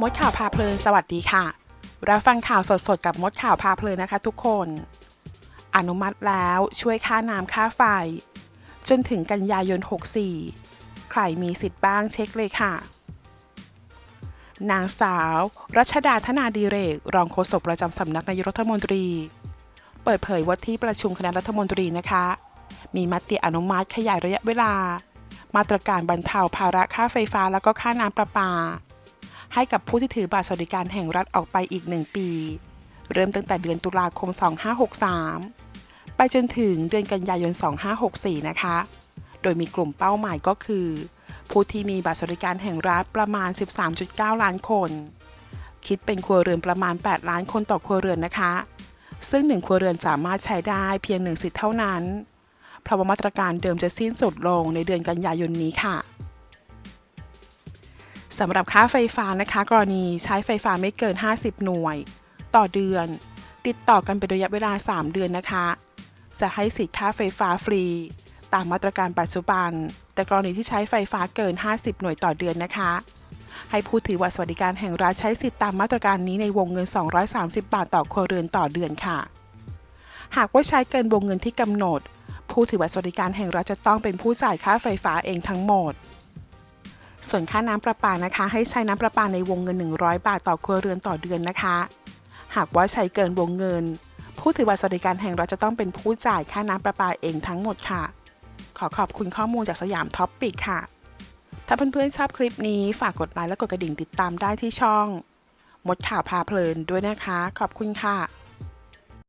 มดข่าวพาเพลิน สวัสดีค่ะ รับฟังข่าวสดๆ กับมดข่าวพาเพลินนะคะทุกคน อนุมัติแล้วช่วยค่าน้ำค่าไฟ จนถึงกันยายน 64 ใครมีสิทธิ์บ้างเช็คเลยค่ะ นางสาว รัชดาธนาดีเรก รองโฆษกประจำสำนักนายกรัฐมนตรี เปิดเผยว่าที่ประชุมคณะรัฐมนตรีนะคะ มีมติอนุมัติขยายระยะเวลา มาตรการบรรเทาภาระค่าไฟฟ้าแล้วก็ค่าน้ำประปา ให้กับผู้ที่ถือบัตรสวัสดิการแห่งรัฐออกไปอีก 1 ปี เริ่มตั้งแต่เดือนตุลาคม 2563 ไปจนถึงเดือนกันยายน 2564 นะคะ โดยมีกลุ่มเป้าหมายก็คือ ผู้ที่มีบัตรสวัสดิการแห่งรัฐประมาณ 13.9 ล้านคน คิดเป็นครัวเรือนประมาณ 8 ล้านคนต่อครัวเรือนนะคะ ซึ่งหนึ่งครัวเรือนสามารถใช้ได้เพียงหนึ่งสิทธิ์เท่านั้นเพราะว่ามาตรการเดิมจะสิ้นสุดลงในเดือนกันยายนนี้ค่ะ สำหรับค่าไฟฟ้านะคะ กรณีใช้ไฟฟ้าไม่เกิน 50 หน่วย ต่อเดือน ติดต่อกันเป็นระยะเวลา 3 เดือนนะคะ จะให้สิทธิ์ค่าไฟฟ้าฟรี ตามมาตรการปัจจุบัน แต่กรณีที่ใช้ไฟฟ้าเกิน 50 หน่วยต่อเดือนนะคะ ให้ผู้ถือบัตรสวัสดิการแห่งรัฐใช้สิทธิตามมาตรการนี้ในวงเงิน 230 บาทต่อครัวเรือนต่อเดือนค่ะ หากว่าใช้เกินวงเงินที่กำหนด ผู้ถือบัตรสวัสดิการแห่งรัฐจะต้องเป็นผู้จ่ายค่าไฟฟ้าเองทั้งหมด ส่วนค่าน้ำประปานะคะ ให้ใช้น้ำประปาในวงเงิน 100 บาทต่อครัวเรือนต่อเดือนนะคะ หากว่าใช้เกินวงเงิน ผู้ถือบัตรสวัสดิการแห่งรัฐจะต้องเป็นผู้จ่ายค่าน้ำประปาเองทั้งหมดค่ะ ขอขอบคุณข้อมูลจากสยามท็อปปิกค่ะ ถ้าเพื่อนๆชอบคลิปนี้ฝากกดไลค์และกดกระดิ่งติดตามได้ที่ช่อง มดข่าวพาเพลินด้วยนะคะ ขอบคุณค่ะ